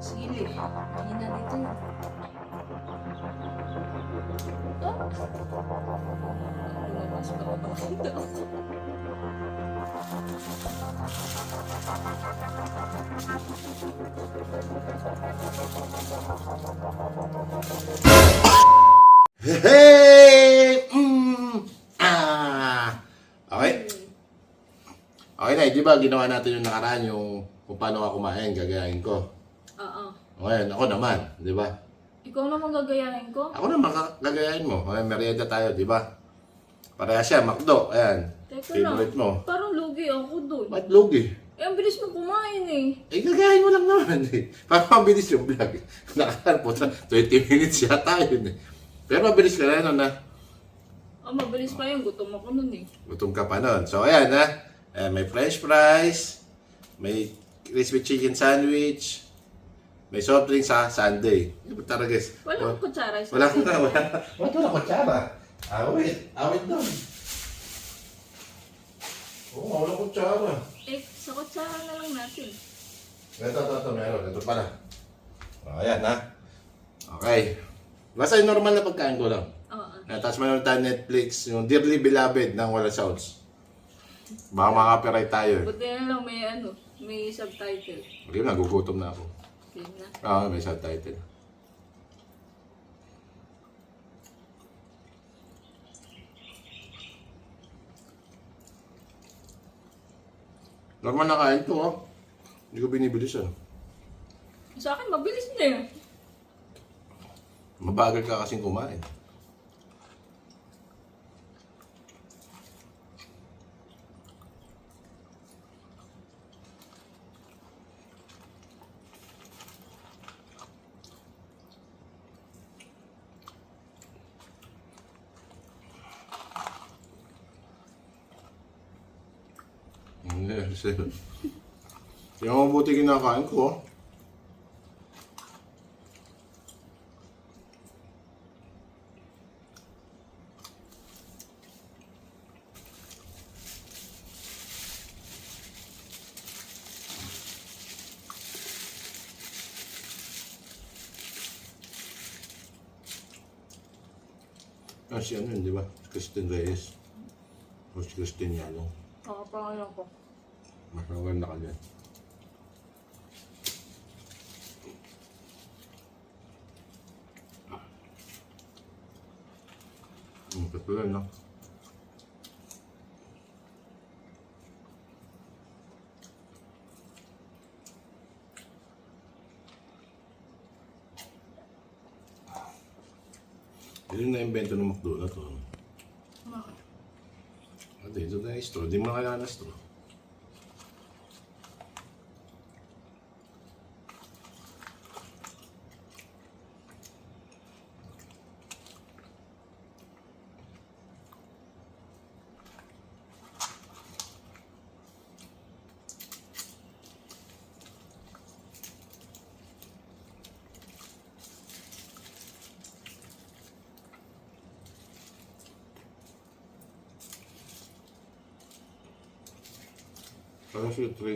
Sili. Mahina dito yun. Oh! Lumabas pa ako dito. Hey! Mm, ah. Okay? Okay na, di ba ginawa natin yung nakaraan yung kung paano ka kumain, gagayahin ko. Ngayon, ako naman, di ba? Ikaw naman gagayahin ko? Ako naman gagayahin mo. Okay, merienda tayo, di ba? Pareha siya, McDo. Ayan. Teka lang. Favorite mo. Parang lugi ako dun. Ba't lugi? Eh, ang bilis mo kumain eh. Eh, gagayahin mo lang naman eh. Para mabilis yung vlog. Nakaraan po sa 20 minutes yata yun eh. Pero mabilis ka na nun ah. Oh, mabilis pa yun. Gutom ako nun eh. Gutom ka pa nun. So, ayan ha. Ayan, may french fries, may crispy chicken sandwich, may soft drink sa Sunday. Ito talaga guys. Wala akong kutsara. isa. Wala ko na, wala. Wala ko na kutsara. Awit, awit doon. Oo, wala kutsara. Eh, sa kutsara na lang natin. Ito, ito, ito, meron. Ito pala. O, ayan ha. Okay. Basta yung normal na pagkain ko lang. Oo. Uh, Tapos manood tayo Netflix, yung Dearly Beloved ng Wala Sounds. Baka makapiright tayo. eh. Buti na lang may ano, may subtitle. Okay, nagugutom na ako. Ah, may subtitle. Normal na kain to, oh. Hindi ko binibilis, ah. Sa akin, mabilis na eh. Mabagal ka kasing kumain. Sir. Yung mabuti kinakain ko, oh. Ah, si ano yun, di ba? Christine Reyes. O si Christine Yalong. Nakapangalan ko. Mas maganda ka dyan. Hmm, patuloy no? Yun yung na-invento ng McDo na to. Bakit? Ate, ito na yung straw. Di mo na kailangan ng straw. Parang siya try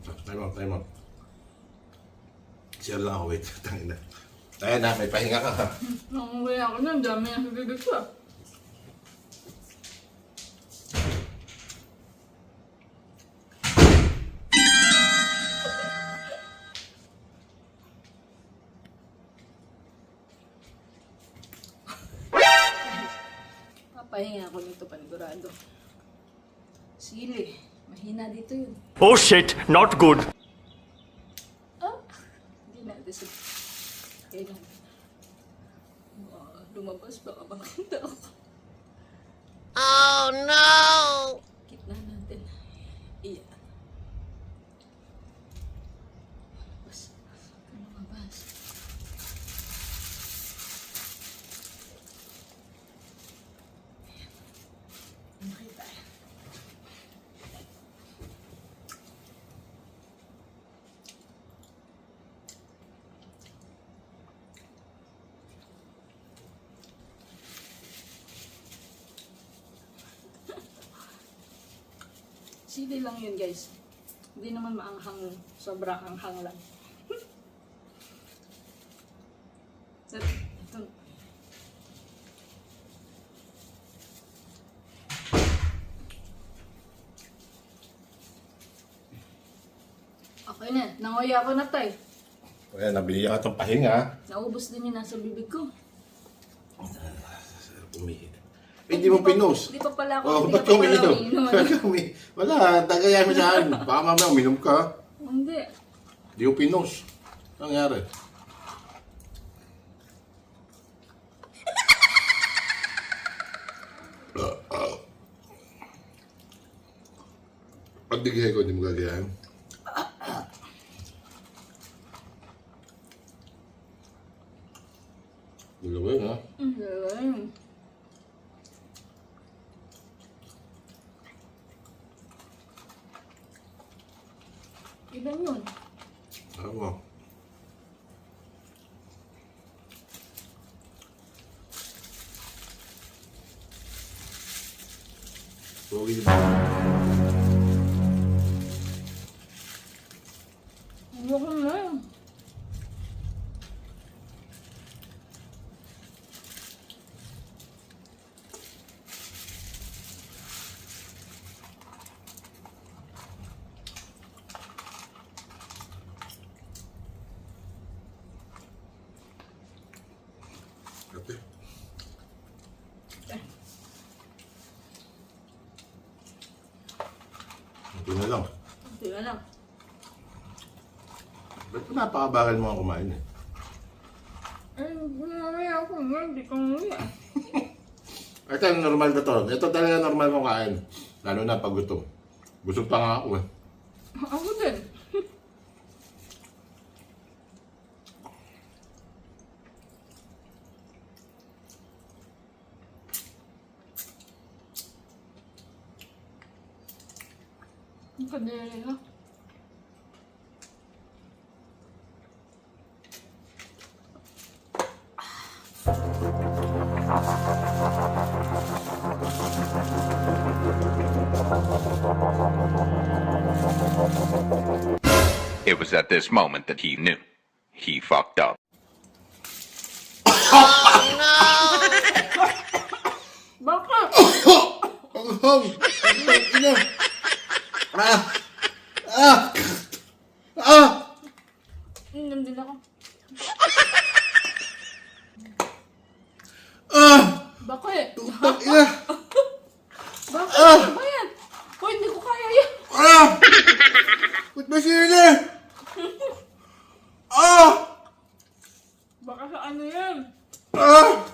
Time out, time out. Share lang ako, wait. Tangin na. Ayan na, may pahinga ka ha. Nangunguwi ako nun, dami na sa bibig ko. Ah. Papahinga ako nito panigurado. Sili. Mahina dito yun. Oh shit, not good. Ah! Hindi na. This is... Kailan? Ah, lumabas baka makita ako. Oh no! Kitna natin. Iya. Bas. Lumabas. Makita. Sili lang yun guys. Hindi naman maanghang, sobrang anghang lang. ito. Okay na, nangoya ako na tay. Ayan, nabili ka itong pahinga. Naubos din yung nasa bibig ko. Umihi. Hindi mo pinos. Di pa pala ako, Oh, hindi ba't pa ka pala umiinom? Ba't ka Wala, tagayan mo sa akin. Baka mamaya uminom ka. Hindi. Hindi mo pinos. Ano nangyari? Pag digay ko, hindi mo gagayahin. Bobby. Hindi ka lang. Ba't pa napakabagal mo ang kumain eh? Ay, mamaya ako nga. Hindi ko nga. Ito, normal na to. Ito talaga normal mong kain. Lalo na pag gutom. Busog pa nga ako eh. Ako din. Ang kadiri ha. It was at this moment that he knew. He fucked up. Bakit? Ang hang! Ang ina! Ah! Ah! Ah! Inom din ako. Ah! Bakit? Ang ina! Bakit? Ano ba yan? Hoy, hindi ko kaya yan. Ah! Ba't ba sila? Ah! Baka sa ano yan? Ah!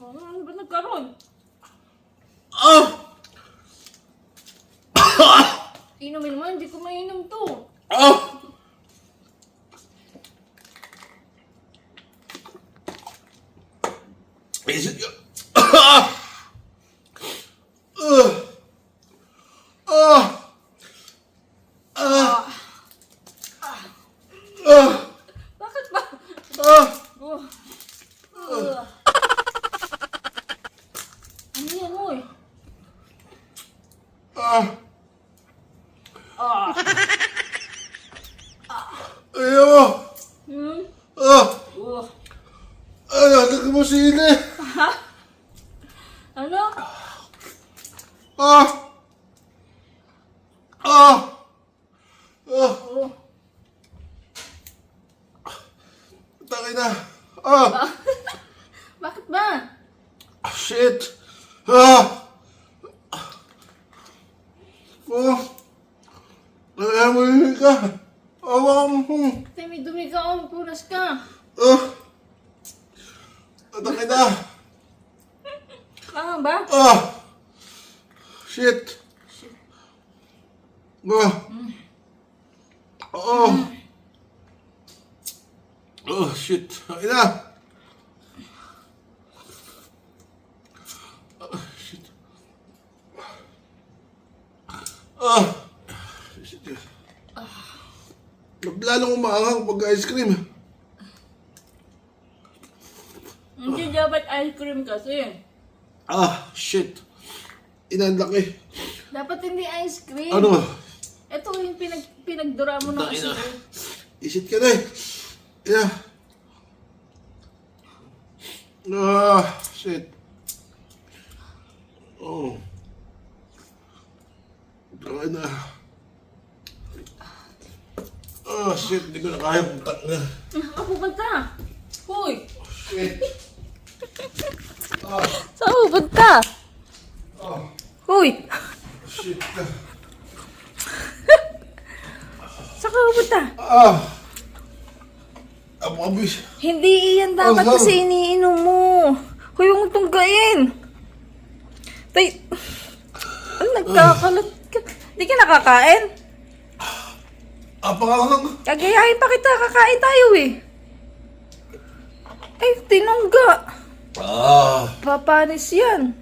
Oh, ano ba nagkaroon? Ah! Inumin mo, hindi ko mainom to. Ah! Isip ko. Ah! Ah! Ah! Ah! Ah! Bakit ba? Ah! Oh. Ugh. Ano yan, oy? Ah! Ah. Ayaw! Hmm? Ah! Oh. Ay, anak mo sili! Ano? Ah! Ah! Ah! Taki na! Ah! Bakit ba? Ah, Shit! Ah! Oh! Kaya mo yun ka. Awa mo. Tay, may dumi ka. Oh, punas ka. Ah! Atake na. Kaya ba? Ah! Shit! Ah! Oh! Oh, shit. Ay na! Ah, shit. Ah! Shit. Lalong umaangang pag ice cream. Hindi dapat ice cream kasi. Ah, shit. Inanlaki. Dapat hindi ice cream. Ano? Ito yung pinag pinagdura mo na. asin. Isit ka na eh. Yeah. Ah, shit. Oh. Tayo na. Ah, shit. Hindi ko na kaya putak na. Ako pupunta. Hoy! Shit. Ah, Saan pupunta? ah, Hoy! Shit. Saan ka pupunta? Ah. Apabis. Hindi iyan dapat Oh, no. kasi iniinom mo. Huwag mong tunggain. Tay, ano nagkakalat ka? Hindi ka nakakain? Apakakang. Kagayahin pa kita, kakain tayo eh. Ay, tinungga. Ah. Papanis yan.